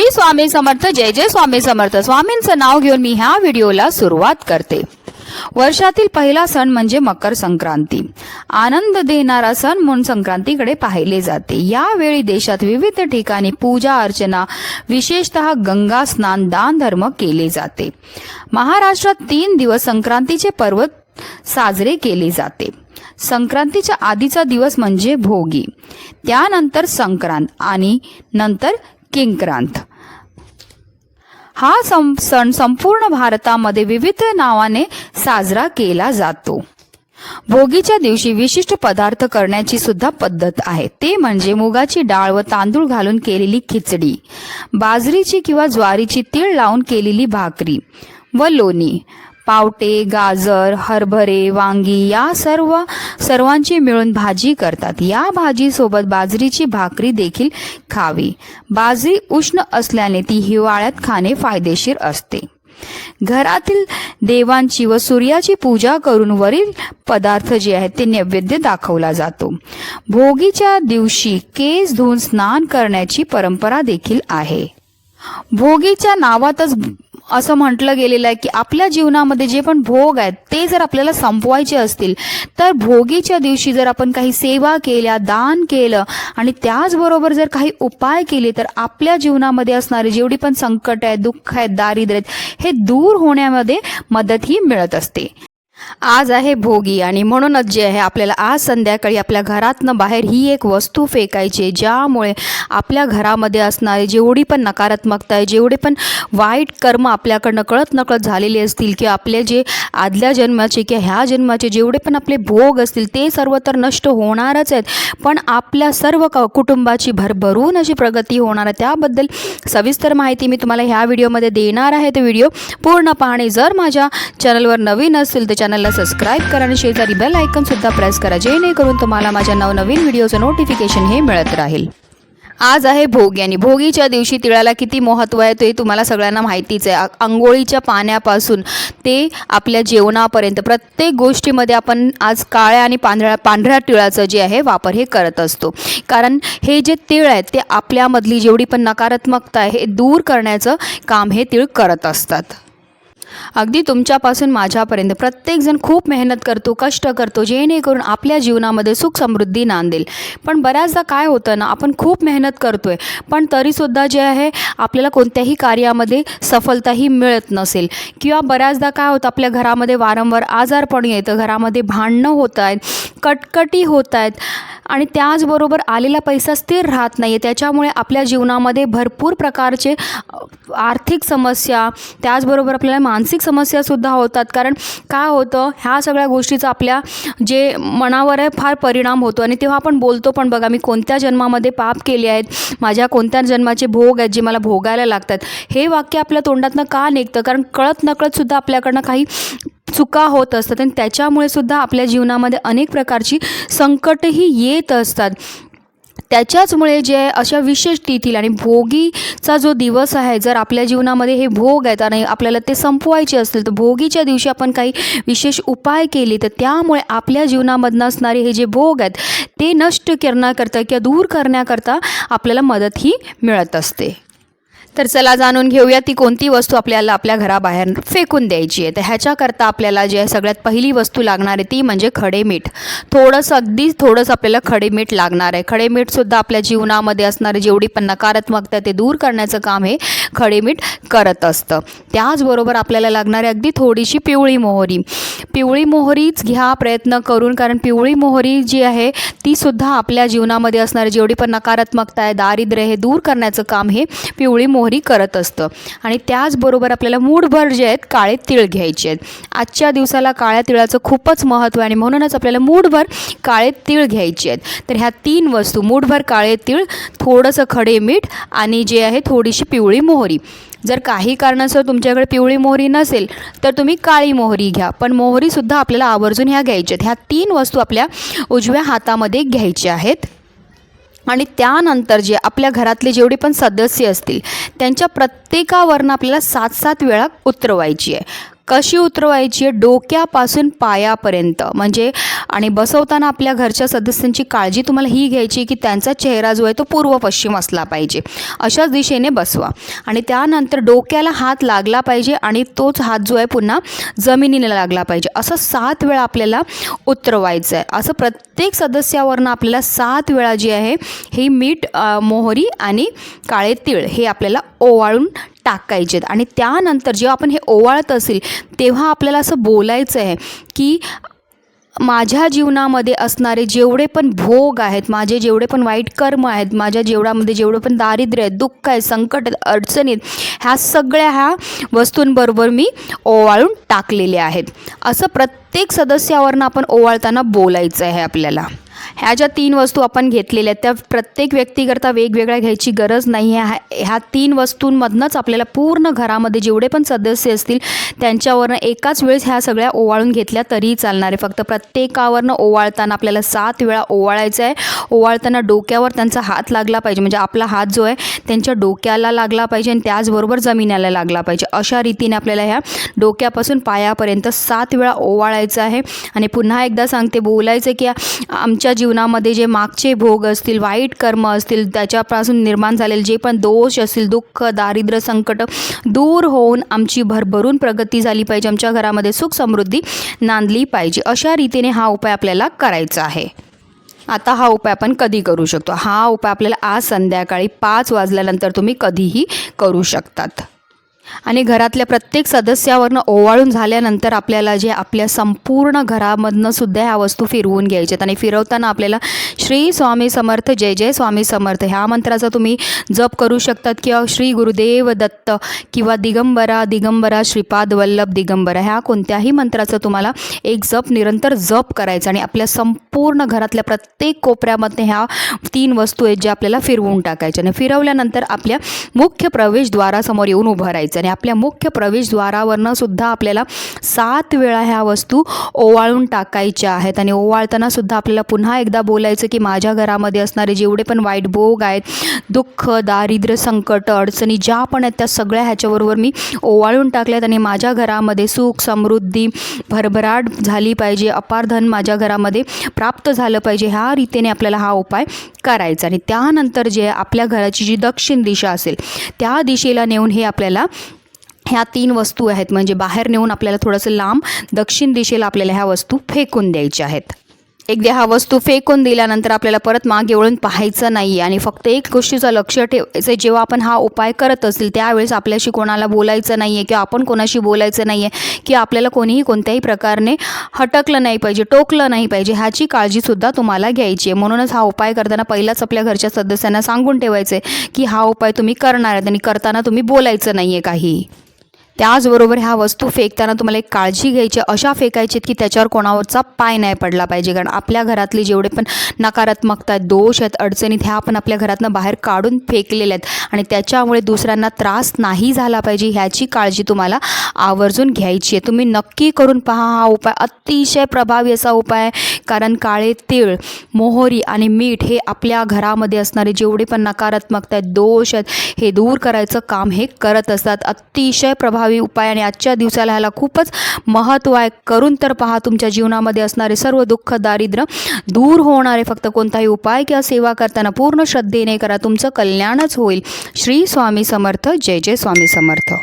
श्री स्वामी समर्थ जय जय स्वामी समर्थ. स्वामींचं नाव घेऊन मी ह्या व्हिडिओला सुरुवात करते. वर्षातील पहिला सण म्हणजे मकर संक्रांती. आनंद देणारा सण म्हणून संक्रांतीकडे पाहिले जाते. यावेळी देशात विविध ठिकाणी पूजा अर्चना विशेषतः गंगा स्नान दान धर्म केले जाते. महाराष्ट्रात तीन दिवस संक्रांतीचे पर्व साजरे केले जाते. संक्रांतीच्या आधीचा दिवस म्हणजे भोगी. त्यानंतर संक्रांत आणि नंतर किंक्रांत. हा सण संपूर्ण भारतामध्ये विविध नावाने साजरा केला जातो. भोगीच्या दिवशी विशिष्ट पदार्थ करण्याची सुद्धा पद्धत आहे. ते म्हणजे मुगाची डाळ व तांदूळ घालून केलेली खिचडी बाजरीची किंवा ज्वारीची तीळ लावून केलेली भाकरी व लोणी. पावटे गाजर हरभरे वांगी या सर्व सर्वांची मिळून भाजी करतात. या भाजीसोबत बाजरीची भाकरी देखील खावी. बाजरी उष्ण असल्याने ती हिवाळ्यात खाणे फायदेशीर असते. घरातील देवांची व सूर्याची पूजा करून वरील पदार्थ जे आहेत ते नैवेद्य दाखवला जातो. भोगीच्या दिवशी केस धुवून स्नान करण्याची परंपरा देखील आहे. भोगीच्या नावातच असं म्हटलं गेलेलं आहे की आपल्या जीवनामध्ये जे पण भोग आहेत ते जर आपल्याला संपवायचे असतील तर भोगीच्या दिवशी जर आपण काही सेवा केल्या दान केलं आणि त्याचबरोबर जर काही उपाय केले तर आपल्या जीवनामध्ये असणारे जेवढी पण संकट आहेत दुःख आहेत दारिद्र्य आहेत हे दूर होण्यामध्ये मदतही मिळत असते. आज आहे भोगी आणि म्हणूनच जे आहे आपल्याला आज संध्याकाळी आपल्या घरातनं बाहेर ही एक वस्तू फेकायची आहे, ज्यामुळे आपल्या घरामध्ये असणारे जेवढी पण नकारात्मकता आहे जेवढे पण वाईट कर्म आपल्याकडनं कळत नकळत झालेले असतील किंवा आपले जे आदल्या जन्माचे किंवा ह्या जन्माचे जेवढे पण आपले भोग असतील ते सर्व तर नष्ट होणारच आहेत. पण आपल्या सर्व क कुटुंबाची भरभरून अशी प्रगती होणार आहे. त्याबद्दल सविस्तर माहिती मी तुम्हाला ह्या व्हिडिओमध्ये देणार आहे. तो व्हिडिओ पूर्ण पाहणे जर माझ्या चॅनलवर नवीन असेल तर चॅनलला सबस्क्राईब करा आणि शेजारी बेल आयकनसुद्धा प्रेस करा जेणेकरून तुम्हाला माझ्या नवनवीन व्हिडिओचं नोटिफिकेशन हे मिळत राहील. आज आहे भोगी आणि भोगीच्या दिवशी तिळाला किती महत्त्व आहे ते तुम्हाला सगळ्यांना माहितीच आहे. आंघोळीच्या पाण्यापासून ते आपल्या जेवणापर्यंत प्रत्येक गोष्टीमध्ये आपण आज काळ्या आणि पांढऱ्या पांढऱ्या तिळाचं जे आहे वापर हे करत असतो. कारण हे जे तिळ आहेत ते आपल्यामधली जेवढी पण नकारात्मकता आहे हे दूर करण्याचं काम हे तिळ करत असतात. अगदी तुमच्यापासून माझ्यापर्यंत. प्रत्येकजण खूप मेहनत करतो कष्ट करतो जेणेकरून आपल्या जीवनामध्ये सुख समृद्धी नांदेल. पण बऱ्याचदा काय होतं ना आपण खूप मेहनत करतोय पण तरीसुद्धा जे आहे आपल्याला कोणत्याही कार्यामध्ये सफलताही मिळत नसेल. किंवा बऱ्याचदा काय होतं आपल्या घरामध्ये वारंवार आजारपण येतं घरामध्ये भांडणं होत आहेत कटकटी होत आहेत आणि त्याचबरोबर आलेला पैसा स्थिर राहत नाही आहे त्याच्यामुळे आपल्या जीवनामध्ये भरपूर प्रकारचे आर्थिक समस्या त्याचबरोबर आपल्याला मान मानसिक समस्यासुद्धा होतात. कारण काय होतं ह्या सगळ्या गोष्टीचा आपल्या जे मनावर आहे फार परिणाम होतो. आणि तेव्हा आपण बोलतो पण बघा मी कोणत्या जन्मामध्ये पाप केले आहेत? माझ्या कोणत्या जन्माचे भोग आहेत जे मला भोगायला लागतात? हे वाक्य आपल्या तोंडातनं का निघतं? कारण कळत नकळतसुद्धा आपल्याकडनं काही चुका होत असतात. आणि त्याच्यामुळे सुद्धा आपल्या जीवनामध्ये अनेक प्रकारची संकटही येत असतात. त्याच्याचमुळे जे अशा विशेष तिथीला आणि भोगीचा जो दिवस आहे जर आपल्या जीवनामध्ये हे भोग आहेत आणि आपल्याला ते संपवायचे असतील तर भोगीच्या दिवशी आपण काही विशेष उपाय केले तर त्यामुळे आपल्या जीवनामधनं असणारे हे जे भोग आहेत ते नष्ट करण्याकरता किंवा दूर करण्याकरता आपल्याला मदतही मिळत असते. तर चला जाणून घेऊया ती कोणती वस्तू आपल्याला आपल्या घराबाहेर फेकून द्यायची आहे. तर ह्याच्याकरता आपल्याला जे आहे सगळ्यात पहिली वस्तू लागणार आहे ती म्हणजे खडे मीठ. थोडंसं अगदी थोडंसं आपल्याला खडे मीठ लागणार आहे. खडे मीठसुद्धा आपल्या जीवनामध्ये असणारे जेवढी पण नकारात्मकता ते दूर करण्याचं काम हे खडे मीठ करत असतं. त्याचबरोबर आपल्याला लागणारी अगदी थोडीशी पिवळी मोहरी. पिवळी मोहरीच घ्या प्रयत्न करून कारण पिवळी मोहरी जी आहे तीसुद्धा आपल्या जीवनामध्ये असणारी जेवढी पण नकारात्मकता आहे दारिद्र्य हे दूर करण्याचं काम हे पिवळी मोहरी करत असतं. आणि त्याचबरोबर आपल्याला मूठभर जे आहेत काळे तिळ घ्यायचे आहेत. आजच्या दिवसाला काळ्या तिळाचं खूपच महत्त्व आहे आणि म्हणूनच आपल्याला मूठभर काळे तिळ घ्यायचे आहेत. तर ह्या तीन वस्तू मूठभर काळे तिळ थोडंसं खडे मीठ आणि जे आहे थोडीशी पिवळी मोहरी. मोहरी. जर काही कारणास्तव तुमच्याकडे पिवळी मोहरी नसेल तर तुम्ही काळी मोहरी घ्या. पण मोहरीसुद्धा आपल्याला आवर्जून ह्या घ्यायच्या आहेत. ह्या तीन वस्तू आपल्या उजव्या हातामध्ये घ्यायच्या आहेत. आणि त्यानंतर जे आपल्या घरातले जेवढे पण सदस्य असतील त्यांच्या प्रत्येकावरनं आपल्याला सात सात वेळा उतरवायची आहे. कशी उतरवायची आहे? डोक्यापासून पायापर्यंत. म्हणजे आणि बसवताना आपल्या घरच्या सदस्यांची काळजी तुम्हाला ही घ्यायची की त्यांचा चेहरा जो आहे तो पूर्व पश्चिम असला पाहिजे. अशाच दिशेने बसवा. आणि त्यानंतर डोक्याला हात लागला पाहिजे आणि तोच हात जो आहे पुन्हा जमिनीला लागला पाहिजे. असं सात वेळा आपल्याला उतरवायचं आहे. असं प्रत्येक सदस्यावरनं आपल्याला सात वेळा जी आहे ही मीठ मोहरी आणि काळे तीळ हे आपल्याला ओवाळून टाकायचे आहेत आणि त्यानंतर जेव्हा आपण हे ओवाळत असेल तेव्हा आपल्याला असं बोलायचं आहे की माझ्या जीवनामध्ये असणारे जेवढे पण भोग आहेत माझे जेवढे पण वाईट कर्म आहेत माझ्या जेवढामध्ये जेवढं पण दारिद्र्य आहे दुःख आहे संकट आहेत अडचणीत ह्या सगळ्या ह्या वस्तूंबरोबर मी ओवाळून टाकलेले आहेत. असं प्रत्येक सदस्यावरनं आपण ओवाळताना बोलायचं आहे आपल्याला. ह्या ज्या तीन वस्तू आपण घेतलेल्या आहेत त्या प्रत्येक व्यक्तीकरता वेगवेगळ्या घ्यायची गरज नाही आहे. ह्या- ह्या तीन वस्तूंमधनंच आपल्याला पूर्ण घरामध्ये जेवढे पण सदस्य असतील त्यांच्यावरनं एकाच वेळेस ह्या सगळ्या ओवाळून घेतल्या तरीही चालणार आहे. फक्त प्रत्येकावरनं ओवाळताना आपल्याला सात वेळा ओवाळायचं आहे. ओवाळताना डोक्यावर त्यांचा हात लागला पाहिजे. म्हणजे आपला हात जो आहे त्यांच्या डोक्याला लागला पाहिजे आणि त्याचबरोबर जमिनीला लागला पाहिजे. अशा रीतीने आपल्याला ह्या डोक्यापासून पायापर्यंत सात वेळा ओवाळायचं आहे. आणि पुन्हा एकदा सांगते बोलायचं की आमच्या जीवनामध्ये जे मागचे भोग असतील वाईट कर्म असतील त्याच्यापासून निर्माण झालेले जे पण दोष असतील दुःख दारिद्र्य संकट दूर होऊन आमची भरभरून प्रगती झाली पाहिजे. आमच्या घरामध्ये सुख समृद्धी नांदली पाहिजे. अशा रीतीने हा उपाय आपल्याला करायचा आहे. आता हा उपाय आपण कधी करू शकतो? हा उपाय आपल्याला आज संध्याकाळी पाच वाजल्यानंतर तुम्ही कधीही करू शकतात. आणि घरातल्या प्रत्येक सदस्यावरनं ओवाळून झाल्यानंतर आपल्याला जे आपल्या संपूर्ण घरामधनं सुद्धा ह्या वस्तू फिरवून घ्यायच्या आणि फिरवताना आपल्याला श्री स्वामी समर्थ जय जय स्वामी समर्थ ह्या मंत्राचा तुम्ही जप करू शकतात किंवा श्री गुरुदेव दत्त किंवा दिगंबरा दिगंबरा श्रीपाद वल्लभ दिगंबरा ह्या कोणत्याही मंत्राचा तुम्हाला एक जप निरंतर जप करायचा आणि आपल्या संपूर्ण घरातल्या प्रत्येक कोपऱ्यामध्ये ह्या तीन वस्तू आहेत ज्या आपल्याला फिरवून टाकायच्या. आणि फिरवल्यानंतर आपल्या मुख्य प्रवेशद्वारासमोर येऊन उभं राहायचं आणि आपल्या मुख्य प्रवेशद्वारावरनं सुद्धा आपल्याला सात वेळा ह्या वस्तू ओवाळून टाकायच्या आहेत. आणि ओवाळताना सुद्धा आपल्याला पुन्हा एकदा बोलायचं की माझ्या घरामध्ये असणारे जेवढे पण वाईट भोग आहेत दुःख दारिद्र्य संकट अडचणी ज्या पण आहेत त्या सगळ्या ह्याच्याबरोबर मी ओवाळून टाकल्यात आणि माझ्या घरामध्ये सुख समृद्धी भरभराट झाली पाहिजे अपार धन माझ्या घरामध्ये प्राप्त झालं पाहिजे ह्या रीतीने आपल्याला हा उपाय करायचा. आणि त्यानंतर जे आपल्या घराची जी दक्षिण दिशा असेल त्या दिशेला नेऊन हे आपल्याला ह्या तीन वस्तू आहेत. म्हणजे बाहेर नेऊन आपल्याला थोडंसं लांब दक्षिण दिशेला आपल्याला ह्या वस्तू फेकून द्यायच्या आहेत. एकदा हा वस्तू फेकून दिल्यानंतर आपल्याला परत मागे वळून पाहायचं नाही आणि फक्त एक गोष्टीचं लक्ष ठेवायचं. जेव्हा आपण हा उपाय करत असेल त्यावेळेस आपल्याशी कोणाला बोलायचं नाही आहे किंवा आपण कोणाशी बोलायचं नाही आहे की आपल्याला कोणीही कोणत्याही प्रकारने हटकलं नाही पाहिजे टोकलं नाही पाहिजे ह्याची काळजीसुद्धा तुम्हाला घ्यायची आहे. म्हणूनच हा उपाय करताना पहिलाच आपल्या घरच्या सदस्यांना सांगून ठेवायचं आहे की हा उपाय तुम्ही करणार आहेत आणि करताना तुम्ही बोलायचं नाही आहे काहीही. त्याचबरोबर ह्या वस्तू फेकताना तुम्हाला एक काळजी घ्यायची अशा फेकायच्यात की त्याच्यावर कोणावरचा पाय नाही पडला पाहिजे. कारण आपल्या घरातले जेवढे पण नकारात्मकता आहेत दोष आहेत अडचणीत ह्या आपण आपल्या घरातनं बाहेर काढून फेकलेल्या आहेत. आणि त्याच्यामुळे दुसऱ्यांना त्रास नाही झाला पाहिजे ह्याची काळजी तुम्हाला आवर्जून घ्यायची आहे. तुम्ही नक्की करून पहा हा उपाय अतिशय प्रभावी असा उपाय आहे. कारण काळे तीळ मोहरी आणि मीठ हे आपल्या घरामध्ये असणारे जेवढे पण नकारात्मकता आहेत दोष आहेत हे दूर करायचं काम हे करत असतात. अतिशय प्रभावी उपाय आणि आजच्या दिवसाला ह्याला खूपच महत्त्व आहे. करून तर पहा तुमच्या जीवनामध्ये असणारे सर्व दुःख दारिद्र्य दूर होणारे. फक्त कोणताही उपाय किंवा सेवा करताना पूर्ण श्रद्धेने करा. तुमचं कल्याणच होईल. श्री स्वामी समर्थ. जय जय स्वामी समर्थ.